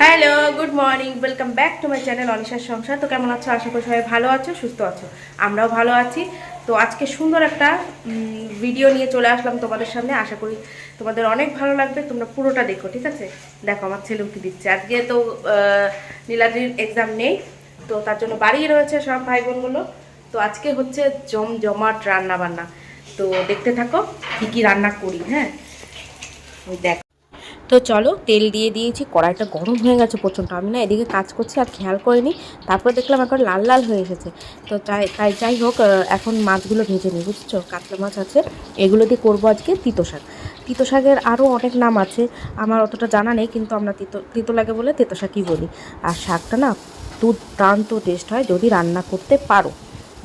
Hello good morning welcome back to my channel অনিশার সংসার তো কেমন আছো? আশা করি সবাই ভালো আছো, সুস্থ আছো। আমরাও ভালো আছি। তো আজকে সুন্দর একটা ভিডিও নিয়ে চলে আসলাম তোমাদের সামনে। আশা করি তোমাদের অনেক ভালো লাগবে। তোমরা পুরোটা দেখো, ঠিক আছে? দেখো, আমার ছেলে উঠে দিচ্ছে। আজকে তো নীলাদ্রির এক্সাম নেই। তো তার জন্য বাড়ি রয়েছে সব ভাই বোনগুলো তো আজকে হচ্ছে জম জমাট রান্না বান্না তো দেখতে থাকো, কী কী রান্না করি হ্যাঁ? দেখ। তো চলো তেল দিয়ে দিয়েছি, কড়াইটা গরম হয়ে গেছে প্রচণ্ড। আমি না এদিকে কাজ করছি আর খেয়াল করিনি, তারপর দেখলাম এখন লাল লাল হয়ে এসেছে। তো তাই তাই যাই হোক এখন মাছগুলো ভেজে নিই, বুঝছ? কাতলা মাছ আছে, এগুলো দিয়ে করব আজকে তিতো শাক। তিতো শাকের আরও অনেক নাম আছে, আমার অতটা জানা নেই, কিন্তু আমরা তিতো তিতো লাগে বলে তিতো শাকই বলি। আর শাকটা না দুর্দান্ত টেস্ট হয় যদি রান্না করতে পারো।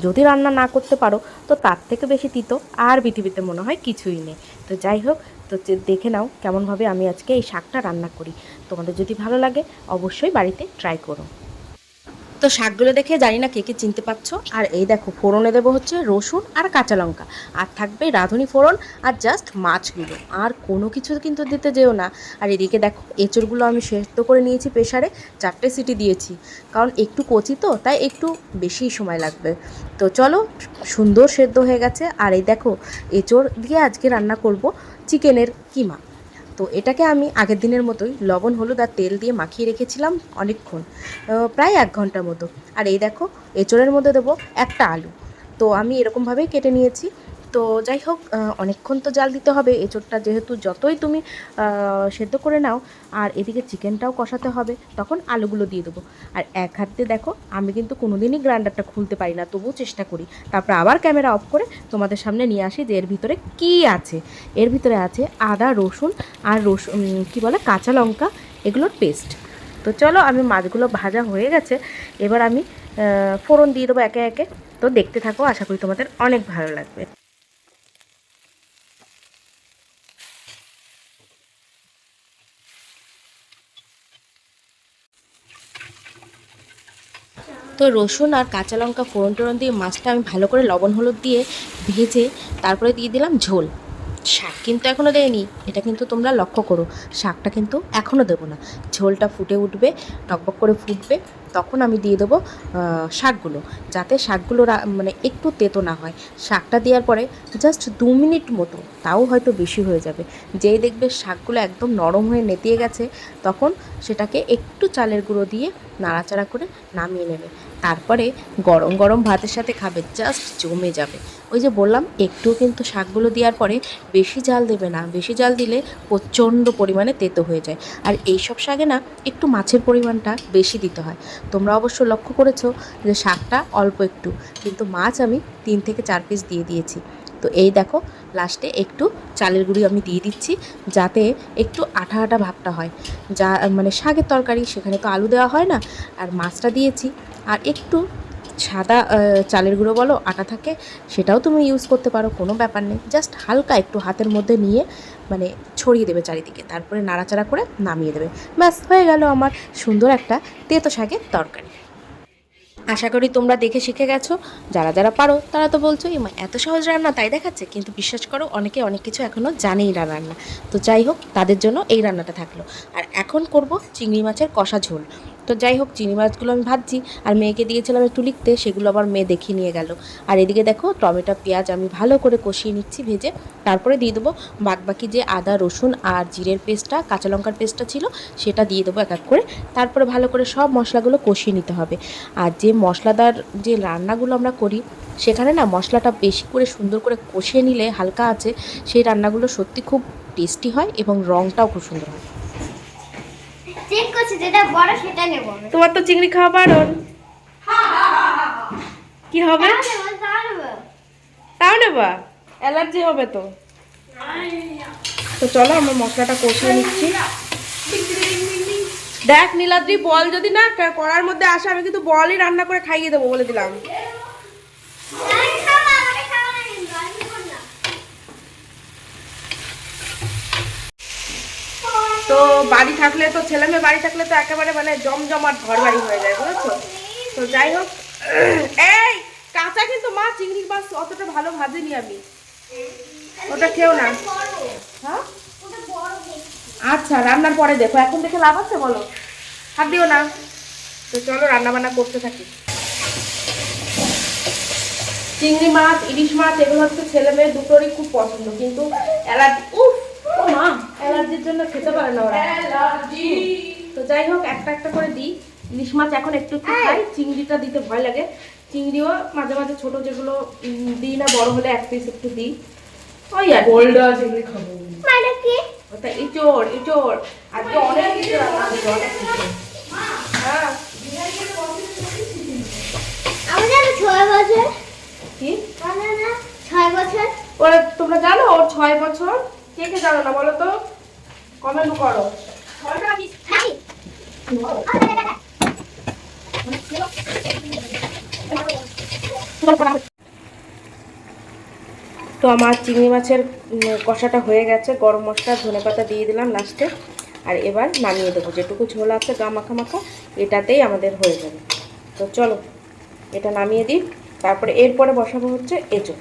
যদি রান্না না করতে পারো, তো তার থেকে বেশি তিতো আর পৃথিবীতে মনে হয় কিছুই নেই। তো যাই হোক তো দেখে নাও কেমনভাবে আমি আজকে এই শাকটা রান্না করি। তোমাদের যদি ভালো লাগে, অবশ্যই বাড়িতে ট্রাই করো। তো শাকগুলো দেখে জানি না কে কে চিনতে পারছ। আর এই দেখো, ফোড়নে দেবো হচ্ছে রসুন আর কাঁচা লঙ্কা। আর থাকবে রাঁধুনি ফোড়ন আর জাস্ট মাছগুলো। আর কোনো কিছু কিন্তু দিতে যেও না। আর এদিকে দেখো, এঁচড়গুলো আমি সেদ্ধ করে নিয়েছি প্রেশারে চারটে সিটি দিয়েছি। কারণ একটু কচি তো, তাই একটু বেশি সময় লাগবে। তো চলো, সুন্দর সেদ্ধ হয়ে গেছে। আর এই দেখো, এঁচড় দিয়ে আজকে রান্না করব। চিকেনের কিমা। তো এটাকে আমি আগের দিনের মতোই লবণ, হলুদ আর তেল দিয়ে মাখিয়ে রেখেছিলাম অনেকক্ষণ প্রায় এক ঘণ্টার মতো। আর এই দেখো, এঁচড়ের মধ্যে দেবো একটা আলু। তো আমি এরকমভাবেই কেটে নিয়েছি। তো যাই হোক অনেকক্ষণ তো জাল দিতে হবে। এঁচড়টা যেহেতু যতই তুমি সেদ্ধ করে নাও, আর এদিকে চিকেনটাও কষাতে হবে, তখন আলুগুলো দিয়ে দেবো। আর এক হাতে দেখো, আমি কিন্তু কোনোদিনই গ্রাইন্ডারটা খুলতে পারি না, তবুও চেষ্টা করি। তারপর আবার ক্যামেরা অফ করে তোমাদের সামনে নিয়ে আসি যে এর ভিতরে কী আছে। এর ভিতরে আছে আদা, রসুন আর রসুন কী বলে, কাঁচা লঙ্কা, এগুলোর পেস্ট। তো চলো, আমি মাছগুলো ভাজা হয়ে গেছে। এবার আমি ফোড়ন দিয়ে দেবো একে একে। তো দেখতে থাকো, আশা করি তোমাদের অনেক ভালো লাগবে। তো রসুন আর কাঁচা লঙ্কা ফোড়ন টোড়ন দিয়ে মাছটা আমি ভালো করে লবণ হলুদ দিয়ে ভেজে তারপরে দিয়ে দিলাম ঝোল। শাক কিন্তু এখনও দেয়নি, এটা কিন্তু তোমরা লক্ষ্য করো, শাকটা কিন্তু এখনও দেবো না। ঝোলটা ফুটে উঠবে, টকবক করে ফুটবে তখন আমি দিয়ে দেবো শাকগুলো। যাতে শাকগুলো মানে একটু তেতো না হয়। শাকটা দেওয়ার পরে জাস্ট দু মিনিট মতো, তাও হয়তো বেশি হয়ে যাবে। যেই দেখবে শাকগুলো একদম নরম হয়ে নেতিয়ে গেছে, তখন সেটাকে একটু চালের গুঁড়ো দিয়ে নাড়াচাড়া করে নামিয়ে নেবে। তারপরে গরম গরম ভাতের সাথে খাবে জাস্ট জমে যাবে। ওই যে বললাম একটু কিন্তু শাকগুলো দেওয়ার পরে বেশি জাল দেবে না। বেশি জাল দিলে প্রচণ্ড পরিমাণে তেতো হয়ে যায়। আর এই সব শাকে না একটু মাছের পরিমাণটা বেশি দিতে হয়। তোমরা অবশ্য লক্ষ্য করেছ যে শাকটা অল্প একটু, কিন্তু মাছ আমি তিন থেকে চার পিস দিয়ে দিয়েছি। তো এই দেখো লাস্টে একটু চালের গুঁড়ি আমি দিয়ে দিচ্ছি, যাতে একটু আঠা আঠা ভাবটা হয়। যা মানে শাকের তরকারি, সেখানে তো আলু দেওয়া হয় না, আর মাছটা দিয়েছি, আর একটু সাদা চালের গুঁড়ো বলো আটা থাকে সেটাও তুমি ইউজ করতে পারো কোনো ব্যাপার নেই। জাস্ট হালকা একটু হাতের মধ্যে নিয়ে মানে ছড়িয়ে দেবে চারিদিকে তারপরে নাড়াচাড়া করে নামিয়ে দেবে। ব্যাস হয়ে গেল আমার সুন্দর একটা তেতো শাকের তরকারি। আশা করি তোমরা দেখে শিখে গেছো যারা যারা পারো তারা তো বলছো "এমা, এত সহজ রান্না তাই দেখাচ্ছে? কিন্তু বিশ্বাস করো অনেকে অনেক কিছু এখনও জানেই না রান্না। তো যাই হোক তাদের জন্য এই রান্নাটা থাকল। আর এখন করব চিংড়ি মাছের কষা ঝোল। তো যাই হোক, চিনি মাছগুলো আমি ভাজছি, আর মেয়েকে দিয়েছিলাম একটু লিখতে, সেগুলো আবার মেয়ে দেখিয়ে নিয়ে গেল। আর এদিকে দেখো, টমেটো, পেঁয়াজ আমি ভালো করে কষিয়ে নিচ্ছি ভেজে। তারপরে দিয়ে দেবো বাদবাকি যে আদা, রসুন আর জিরের পেস্টটা, কাঁচা লঙ্কার পেস্টটা ছিল, সেটা দিয়ে দেবো এক এক করে। তারপরে ভালো করে সব মশলাগুলো কষিয়ে নিতে হবে। আর যে মশলাদার যে রান্নাগুলো আমরা করি, সেখানে না মশলাটা বেশি করে সুন্দর করে কষিয়ে নিলে হালকা আছে, সেই রান্নাগুলো সত্যি খুব টেস্টি হয় এবং রঙটাও খুব সুন্দর হয়। চেক করছি যেটা বড় সেটা নেব তোমার তো চিংড়ি খাওয়া বারণ। কি হবে? তাও নেব, তাও নেবা। অ্যালার্জি হবে তো। তো চলো আমরা মশলাটা কষিয়ে নিচ্ছি। দেখ নীলাদ্রি বল যদি না করার মধ্যে আসে আমি কিন্তু বলই রান্না করে খাইয়ে দেবো বলে দিলাম আমি খাব, আমাকে খাব না কিন্তু, আমি খাব না। তো বাড়ি থাকলে তো, ছেলে মেয়ে বাড়ি থাকলে তো একেবারে মানে জমজমাট ঘর বাড়ি হয়ে যায়, বুঝেছ? তো যাই হোক, এই কাঁচা কিন্তু মা, চিংড়ি মাছ অতটা ভালো ভাজিনি আমি। ওটা খেও না। হ্যাঁ। আচ্ছা রান্নার পরে দেখো, এখন দেখে লাভ আছে বলো? হাত দিও না। তো চলো রান্না বান্না করতে থাকি। চিংড়ি মাছ, ইলিশ মাছ, এগুলো হচ্ছে ছেলে মেয়ে দুটোরই খুব পছন্দ, কিন্তু অ্যালার্জি উফ! মা অ্যালার্জির জন্য খেতে পারে না ওরা। তো যাই হোক একটা একটা করে দিই। ইলিশ মাছ এখন একটু একটু খাই চিংড়িটা দিতে ভয় লাগে। চিংড়িও মাঝে মাঝে ছোট যেগুলো দিই না বড় হলে এক পিস একটু দিই। ওই আর গোল্ডা চিংড়ি খাব। মানে কি? ওটা ইচোর ইচোর আজকে অনেক কিছু রান্না হয়েছে অনেক কিছু। হ্যাঁ। আমাদের ছয় বছর। কি? না ছয় বছর। ওরা তোমরা জানো ওর ছয় বছর কে কে জানো না বলো তো? কমেন্ট করো। তো আমার চিংড়ি মাছের কষাটা হয়ে গেছে। গরম মশলা, ধনে পাতা দিয়ে দিলাম লাস্টে আর এবার নামিয়ে দেবো। যেটুকু ঝোল আছে গা মাখা মাখা, এটাতেই আমাদের হয়ে যাবে। তো চলো, এটা নামিয়ে দিই। তারপরে এরপরে বসাবো হচ্ছে এঁচো।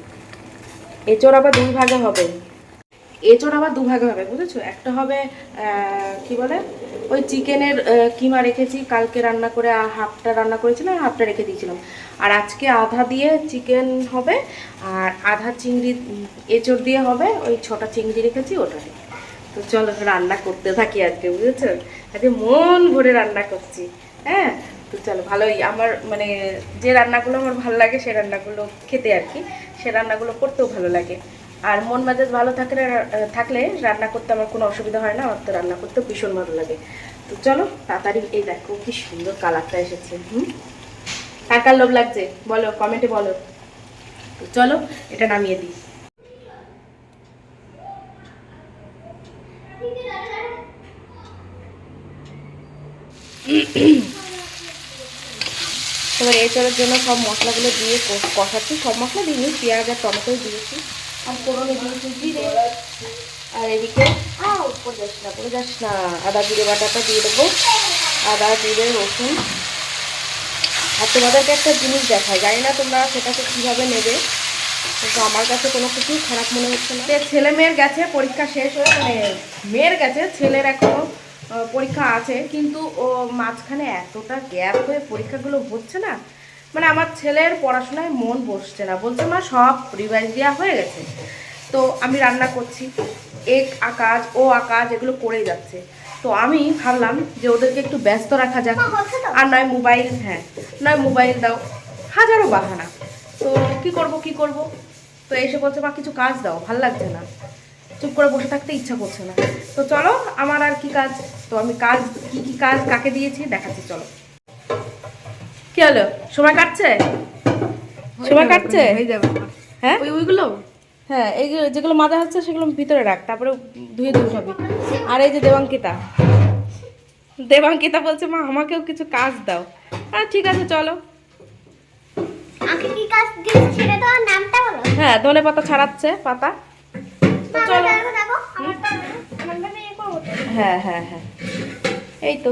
এঁচোর আবার দুই ভাগে হবে। এঁচোড় আবার দু ভাগে হবে, বুঝেছ? একটা হবে কি বলে? ওই চিকেনের কিমা রেখেছি, কালকে রান্না করে হাফটা রান্না করেছিলাম, হাফটা রেখে দিয়েছিলাম। আর আজকে আধা দিয়ে চিকেন হবে, আর আধা চিংড়ি এঁচোড় দিয়ে হবে, ওই ছটা চিংড়ি রেখেছি, ওটা দিয়ে। তো চলো, রান্না করতে থাকি আজকে, বুঝেছ? আজকে মন ভরে রান্না করছি হ্যাঁ? তো চলো, ভালোই। আমার মানে যে রান্নাগুলো আমার ভালো লাগে, সে রান্নাগুলো খেতে আর কি, সে রান্নাগুলো করতেও ভালো লাগে। আর মন মেজাজ ভালো থাকলে থাকলে রান্না করতে আমার কোনো অসুবিধা হয় না, আমার তো রান্না করতেও ভীষণ ভালো লাগে। তো চলো, তাড়াতাড়ি এই দেখো কি সুন্দর কালারটা এসেছে, হুম? কার কার লোভ লাগছে? বলো কমেন্টে বলো। তো চলো, এটা নামিয়ে দিই। এবার এঁচড়ের জন্য সব মশলাগুলো দিয়ে কষাচ্ছি, সব মশলা দিইনি, পেঁয়াজ আর টমেটো দিয়েছি। আর ফোড়নে দিয়েছি জিরে আর এদিকে পড়ে যাস না পড়ে যাস না। আদা জিরে বাটাটা দিয়ে দেবো। আদা জিরে রসুন। আর তোমাদেরকে একটা জিনিস দেখাই। জানি না তোমরা সেটাকে কীভাবে নেবে। কিন্তু আমার কাছে কোনো কিছুই খারাপ মনে হচ্ছে না। ছেলে মেয়ের গেছে পরীক্ষা শেষ হয়ে মানে মেয়ের গেছে ছেলের এখনও আহ, পরীক্ষা আছে। কিন্তু ও মাঝখানে এতটা গ্যাপ হয়ে পরীক্ষাগুলো হচ্ছে না। মানে আমার ছেলের পড়াশোনায় মন বসছে না। বলছে মা সব রিভাইজ দেওয়া হয়ে গেছে। তো আমি রান্না করছি। এক আকাজ ও আকাজ এগুলো করেই যাচ্ছে। তো আমি ভাবলাম যে ওদেরকে একটু ব্যস্ত রাখা যাক। আর নয় মোবাইল হ্যাঁ নয় মোবাইল দাও। হাজারো বাহানা। তো কি করব কি করব? তো এসে বলছে মা কিছু কাজ দাও ভালো লাগছে না। চুপ করে বসে থাকতে ইচ্ছা করছে না। তো চলো আমার আর কি কাজ? তো আমি কাজ কি কি কাজ কাকে দিয়েছি দেখাচ্ছি চলো। কি হলো? সময় কাটছে? সময় কাটছে? হয়ে যাবে। হ্যাঁ? ওই ওইগুলো? হ্যাঁ এই যে- যেগুলো মাজা হচ্ছে সেগুলো ভিতরে রাখ তারপরে ধুয়ে ধুয়ে খাবি। আর এই যে দেবাঙ্কিতা। দেবাঙ্কিতা বলছে মা আমাকেও কিছু কাজ দাও। আর ঠিক আছে চলো। আমাকে কি কাজ দিয়েছে সেটা তো আমার নামটা বলো। হ্যাঁ ধনে পাতা ছাড়াচ্ছে পাতা। চলো। হ্যাঁ হ্যাঁ হ্যাঁ। এই তো।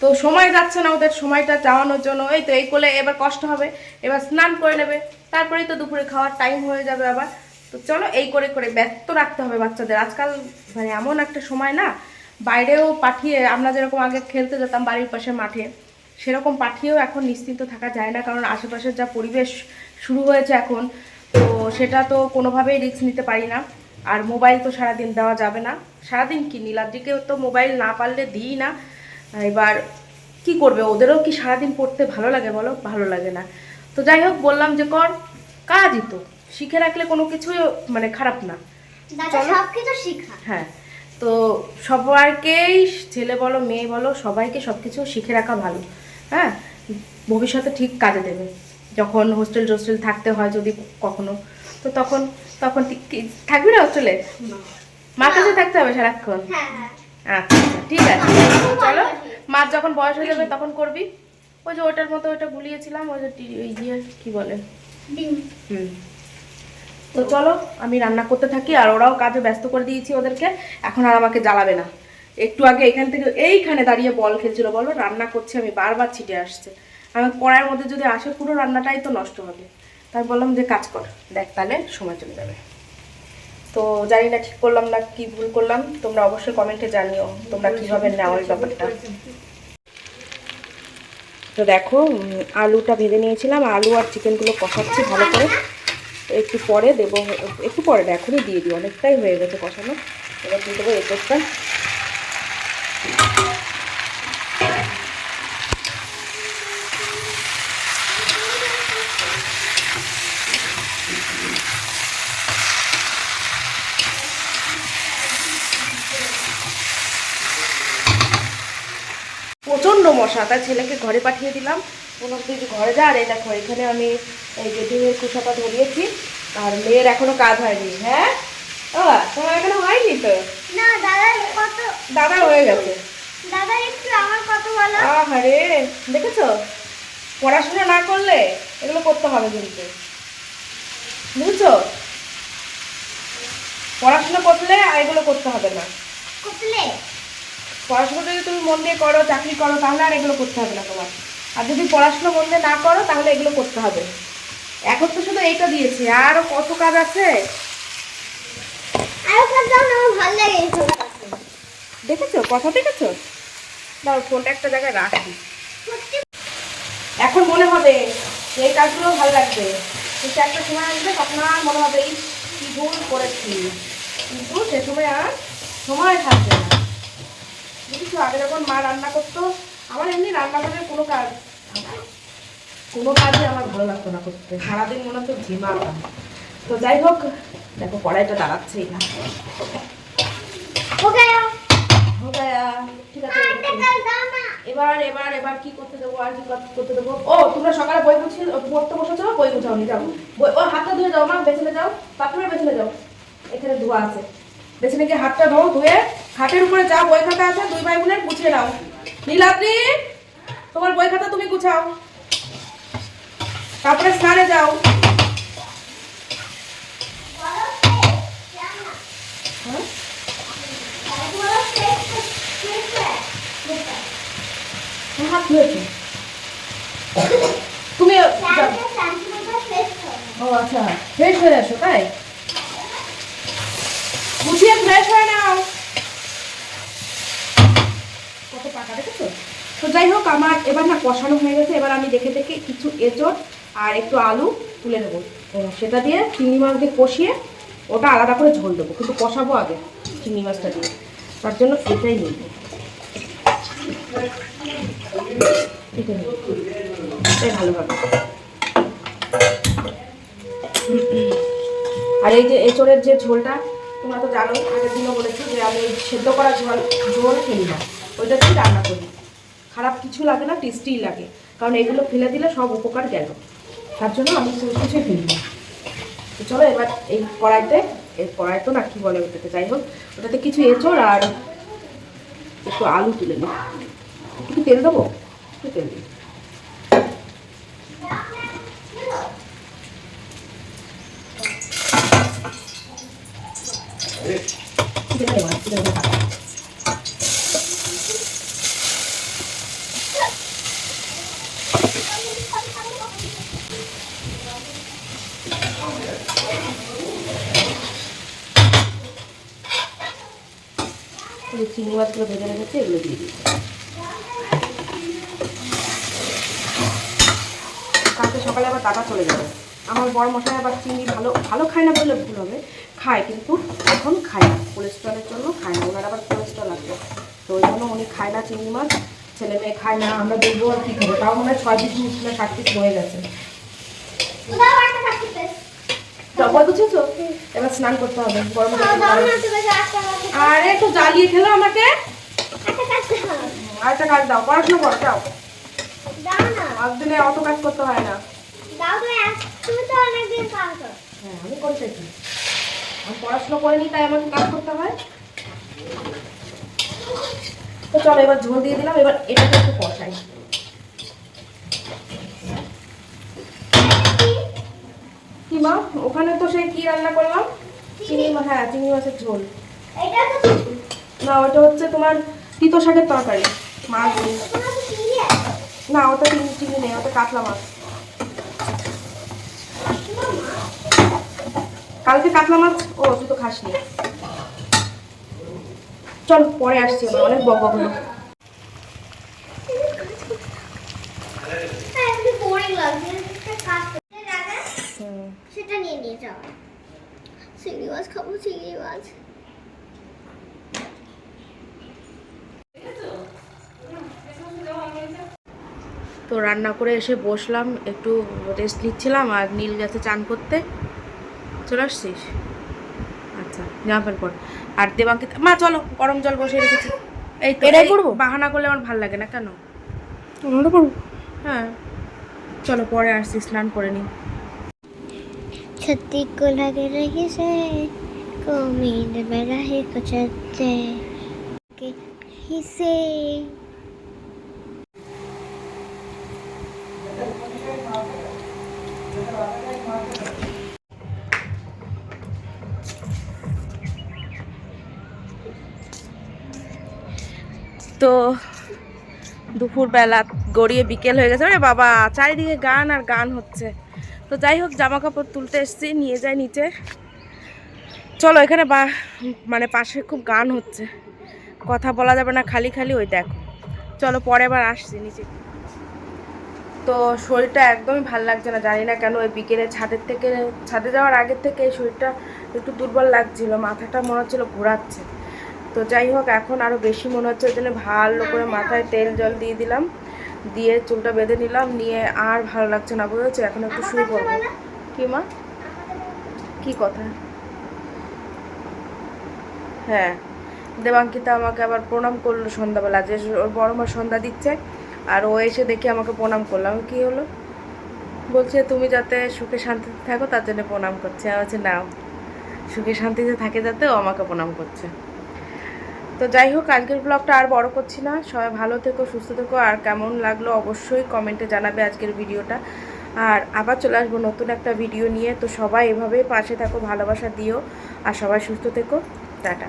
তো সময় যাচ্ছে না ওদের, সময়টা চাওয়ানোর জন্য। এই তো এই কোলে এবার কষ্ট হবে, এবার স্নান করে নেবে। তারপরেই তো দুপুরে খাওয়ার টাইম হয়ে যাবে আবার। তো চলো এই করে করে ব্যস্ত রাখতে হবে বাচ্চাদের। আজকাল মানে এমন একটা সময় না, বাইরেও পাঠিয়ে, আমরা যেরকম আগে খেলতে যেতাম বাড়ির পাশে মাঠে, সেরকম পাঠিয়েও এখন নিশ্চিন্ত থাকা যায় না। কারণ আশেপাশের যা পরিবেশ শুরু হয়েছে এখন, তো সেটা তো কোনোভাবেই রিস্ক নিতে পারি না। আর মোবাইল তো সারাদিন দেওয়া যাবে না। সারাদিন কি? নীলাদ্রিকেও তো মোবাইল না পারলে দিই না। এবার কি করবে? ওদেরও কি সারাদিন পড়তে ভালো লাগে বলো? ভালো লাগে না। তো যাই হোক বললাম যে কর কাজই তো। শিখে রাখলে কোনো কিছুই মানে খারাপ না। হ্যাঁ। তো সবাইকেই ছেলে বলো মেয়ে বলো সবাইকে সব কিছু শিখে রাখা ভালো। হ্যাঁ? ভবিষ্যতে ঠিক কাজে দেবে। যখন হোস্টেল টোস্টেল থাকতে হয় যদি কখনো। তো তখন তখন থাকবি না হোস্টেলে? মার কাছে থাকতে হবে সারাক্ষণ? হ্যাঁ হ্যাঁ। আচ্ছা আচ্ছা, ঠিক আছে। চলো মার যখন বয়স হয়ে যাবে তখন করবি। ওই যে ওটার মতো ওটা গুলিয়েছিলাম ওই যে ওই ইয়ে কি বলে? হুম। তো চলো আমি রান্না করতে থাকি আর ওরাও কাজে ব্যস্ত করে দিয়েছি ওদেরকে। এখন আর আমাকে জ্বালাবে না। একটু আগে এখান থেকে এইখানে দাঁড়িয়ে বল খেলছিল বলো রান্না করছি আমি বারবার ছিটে আসছে। আমি কড়াইয়ের মধ্যে যদি আসে পুরো রান্নাটাই তো নষ্ট হবে। তাই বললাম যে কাজ কর দেখ তাহলে সময় চলে যাবে। তো জানি না ঠিক করলাম না কি ভুল করলাম, তোমরা অবশ্যই কমেন্টে জানিও তোমরা কীভাবে নাও এই ব্যাপারটা। তো দেখো আলুটা ভেজে নিয়েছিলাম, আলু আর চিকেনগুলো কষাচ্ছি ভালো করে। একটু পরে দেবো, একটু পরে না, এখনই দিয়ে দিই, অনেকটাই হয়ে গেছে কষানো। এবার দিয়ে দেবো এঁচোড়টা তাই ছেলেকে ঘরে পাঠিয়ে দিলাম। কোনো তুই ঘরে যা আর এই দেখো এখানে আমি এই যে ডিমের কুসাটা ধরিয়েছি আর মেয়ের এখনও কাজ হয়নি হ্যাঁ? ও তোমার এখনও হয়নি তো? না দাদা কত দাদা হয়ে গেছে। দাদা একটু আমার কত বলো। আরে দেখেছ? পড়াশোনা না করলে এগুলো করতে হবে কিন্তু। বুঝছ? পড়াশোনা করলে আর এগুলো করতে হবে না। কতলে পড়াশোনা যদি তুমি মন দিয়ে করো চাকরি করো তাহলে আর এগুলো করতে হবে না তোমার। আর যদি পড়াশোনা মন দিয়ে না করো তাহলে এগুলো করতে হবে। এখন তো শুধু এইটা দিয়েছি। আরও কত কাজ আছে? দেখেছ? কথা দেখেছ? দাও ফোনটা একটা জায়গায় রাখি। এখন মনে হবে যে এই কাজগুলো ভালো লাগবে। কিন্তু একটা সময় আসবে তখন আর মনে হবে এই কি ভুল করেছি। কিন্তু সে সময় আর সময় থাকবে না। বুঝেছ আগে যখন মা রান্না করতো আমার এমনি রান্নাঘরের কোনো কাজ কোনো কাজই আমার ভালো লাগতো না করতে। সারাদিন মনে হতো ঝিমাতাম তো যাই হোক দেখো কড়াইটা দাঁড়াচ্ছেই না। ঠিক আছে কাজ না। এবার এবার এবার কি করতে দেবো আর কি করতে দেবো? ও তোমরা সকালে বই পড়তে বসেছো? বই গুছাও নি যাও। বই ও হাতটা ধুয়ে যাও মা বেসিনে যাও। বাথরুমে বেসিনে যাও। এখানে ধোয়া আছে। বেসিনে গিয়ে হাতটা ধোও ধুয়ে খাটের উপরে যা বই খাতা আছে, দুই ভাই বোনের গুছিয়ে নাও। নীলাদ্রি, তোমার বই খাতা তুমি গুছাও। তারপরে স্নানে যাও। হ্যাঁ? তুমি ও আচ্ছা। ফ্রেশ হয়ে আসো, তাই? গুছিয়ে ফ্রেশ হয়ে নাও। পাকা দেখেছ? তো যাই হোক, আমার এবার না কষানো হয়ে গেছে। এবার আমি দেখে দেখে কিছু এঁচড় আর একটু আলু তুলে নেব। সেটা দিয়ে চিংড়ি মাছ দিয়ে কষিয়ে ওটা আলাদা করে ঝোল দেবো। কিন্তু কষাবো আগে চিংড়ি মাছটা দিয়ে। তার জন্য এটাই নেব। এটা নেব। এটাই ভালো আর এই যে এঁচড়ের যে ঝোলটা, তোমরা তো জানোই, আগের দিনও বলেছি যে আমি সেদ্ধ করা ঝোল ঝোল ফেলি না ওইটা দিয়ে রান্না করি। খারাপ কিছু লাগে না টেস্টিই লাগে। কারণ এগুলো ফেলে দিলে সব উপকার গেল। তার জন্য আমি কোনো কিছুই ফেলি না তো চলো এবার এই কড়াইতে, এই কড়াই তো না, কি বলে ওটাতে যাই হোক। ওটাতে কিছু এঁচড় আর একটু আলু তুলে নিই। একটু তেল দেবো? একটু তেল দিই। তেল দেবো চিংড়ি মাছগুলো ভেজে রেখেছি, এগুলো দিয়ে দিই কালকে সকালে আবার টাকা চলে যাবে। আমার বড় মশাই আবার চিংড়ি ভালো ভালো খায় না বললে ভুল হবে। খায় কিন্তু এখন খায় না। কোলেস্ট্রলের জন্য খায় না। ওনার আবার কোলেস্ট্রল আছে। তো ওই জন্য উনি খায় না চিংড়ি মাছ, ছেলে মেয়ে খায় না। আমরা দেখব আর কী খাব। তাও মনে হয় ছয় পিস না ষাট পিস হয়ে গেছে দাও একটা থাকতে শেষ এবার স্নান করতে হবে জ্বালিয়ে আমাকে। আর দাও, পড়াশোনা দাও অত কাজ করতে হয় না। হ্যাঁ আমি আমি পড়াশোনা করে নিই তাই আমাকে করতে হয়। চলো, এবার ঝোল দিয়ে দিলাম, এবার এটাকে একটু কষাই কি মা ওখানে তো সেই কি রান্না করলাম? চিংড়ি মাছ হ্যাঁ চিংড়ি মাছের ঝোল। না ওটা হচ্ছে তোমার তিতো শাকের তরকারি মাছ না ওটা চিংড়ি চিংড়ি নেই ওটা কাতলা মাছ। কালকে কাতলা মাছ? ও তুই তো খাসনি। চল পরে আসছি আমার অনেক বক বক হলো হ্যাঁ একটু বোরিং লাগছে একটা কাজ করতে রাখা হুম। সেটা নিয়ে নিয়ে যাও। চিংড়ি মাছ খাব চিংড়ি মাছ তো রান্না করে এসে বসলাম একটু রেস্ট নিচ্ছিলাম আর নীল গেছে চান করতে। চলে আসছিস? আচ্ছা জামা প্যান্ট পর। আর দেবাঙ্কিত মা চলো গরম জল বসে রেখেছি। এই তো এটাই করব? বাহানা করলে আমার ভালো লাগে না কেন? আমরা করব। হ্যাঁ। চলো পরে আসছি স্নান করে নিই। छत्ती को लगे रही से को उम्मीद में रहे कुछ अच्छे के ही से তো দুপুরবেলা গড়িয়ে বিকেল হয়ে গেছে আরে বাবা চারিদিকে গান আর গান হচ্ছে তো যাই হোক জামা কাপড় তুলতে এসেছি, নিয়ে যাই নিচে। চলো, এখানে বা মানে পাশে খুব গান হচ্ছে। কথা বলা যাবে না, খালি খালি ওই দেখো। চলো, পরে আবার আসছি নিচে। তো শরীরটা একদমই ভালো লাগছে না, জানি না কেন, ওই বিকেলে ছাদের থেকে, ছাদে যাওয়ার আগের থেকে এই শরীরটা একটু দুর্বল লাগছিল, মাথাটা মনে হচ্ছিল ঘোরাচ্ছে। তো যাই হোক, এখন আরও বেশি মনে হচ্ছে, ওই জন্য ভালো করে মাথায় তেল জল দিয়ে দিলাম। দিয়ে চুলটা বেঁধে নিলাম নিয়ে আর ভালো লাগছে না বুঝেছ এখন একটু শুয়ে পড়ব। কি মা? কি কথা? হ্যাঁ দেবাঙ্কিতা আমাকে আবার প্রণাম করল সন্ধ্যাবেলা যে ওর বড় মা সন্ধ্যা দিচ্ছে আর ও এসে দেখে আমাকে প্রণাম করলাম কি হলো? বলছে তুমি যাতে সুখে শান্তিতে থাকো তার জন্য প্রণাম করছে। আমি বলছি না সুখে শান্তিতে থাকে যাতে ও আমাকে প্রণাম করছে। তো যাই হোক, আজকের ব্লগটা আর বড় করছি না। সবাই ভালো থেকো, সুস্থ থেকো, আর কেমন লাগল অবশ্যই কমেন্টে জানাবে আজকের ভিডিওটা। আর আবার চলে আসব নতুন একটা ভিডিও নিয়ে। তো সবাই এভাবেই পাশে থাকো, ভালোবাসা দিও, আর সবাই সুস্থ থেকো। টাটা।